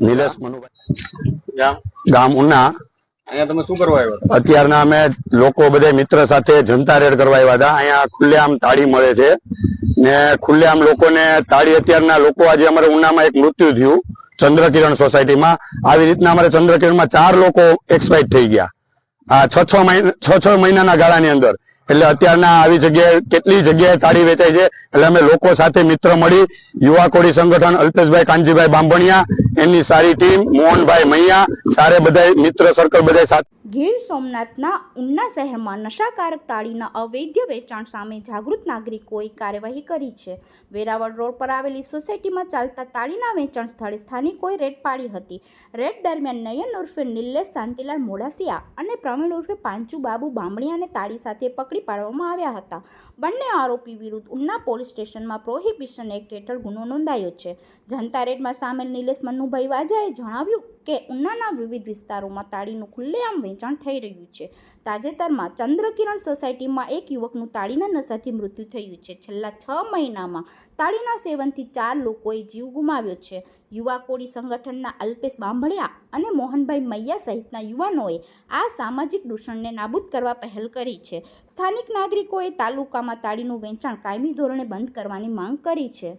નિલેશ મનુભાઈ. ગામ? ઉના. અહીંયા તમે શું કરવા આવ્યા અત્યારના અમે લોકો બધા મિત્ર સાથે જનતા રેડ કરવા આવ્યા હતા. અહીંયા ખુલ્લેઆમ તાળી મળે છે. ને ખુલ્લેઆમ લોકોને તાળી અત્યારના લોકો આજે અમારે ઉનામાં એક મૃત્યુ થયું. ચંદ્રકિરણ સોસાયટીમાં. આવી રીતના અમારે ચંદ્રકિરણમાં ચાર લોકો એક્સપાયર થઈ ગયા. આ છ છ મહિના છ છ મહિનાના ગાળાની અંદર. એટલે અત્યારના આવી જગ્યાએ કેટલી જગ્યાએ તાળી વેચાય છે. એટલે અમે લોકો સાથે મિત્ર મળી. યુવા કોડી સંગઠન અલ્પેશભાઈ કાનજીભાઈ બાંભણિયા એમની સારી ટીમ, મોહનભાઈ મૈયા, સારે બધા મિત્ર સર્કલ બધા સાથે ગીર સોમનાથના ઉના શહેરમાં નશાકારક તાળીના અવૈધ વેચાણ સામે જાગૃત નાગરિકોએ કાર્યવાહી કરી છે. વેરાવળ રોડ પર આવેલી સોસાયટીમાં ચાલતા તાળીના વેચાણ સ્થળે સ્થાનિકોએ રેડ પાડી હતી. રેડ દરમિયાન નયન ઉર્ફે નિલેશ શાંતિલાલ મોડાસિયા અને પ્રવીણ ઉર્ફે પાંચુ બાબુ બામણીયાને તાળી સાથે પકડી પાડવામાં આવ્યા હતા. બંને આરોપી વિરુદ્ધ ઉના પોલીસ સ્ટેશનમાં પ્રોહિબિશન એક્ટ હેઠળ ગુનો નોંધાયો છે. જનતા રેડમાં સામેલ નિલેશ મનુભાઈ વાજાએ જણાવ્યું કે ઉનાના વિવિધ વિસ્તારોમાં તાળીનું ખુલ્લેઆમ વેચાણ થઈ રહ્યું છે. તાજેતરમાં ચંદ્રકિરણ સોસાયટીમાં એક યુવકનું તાળીના નશાથી મૃત્યુ થયું છે. છેલ્લા છ મહિનામાં તાળીના સેવનથી ચાર લોકોએ જીવ ગુમાવ્યો છે. યુવા કોળી સંગઠનના અલ્પેશ બાંભળિયા અને મોહનભાઈ મૈયા સહિતના યુવાનોએ આ સામાજિક દૂષણને નાબૂદ કરવા પહેલ કરી છે. સ્થાનિક નાગરિકોએ તાલુકામાં તાળીનું વેચાણ કાયમી ધોરણે બંધ કરવાની માંગ કરી છે.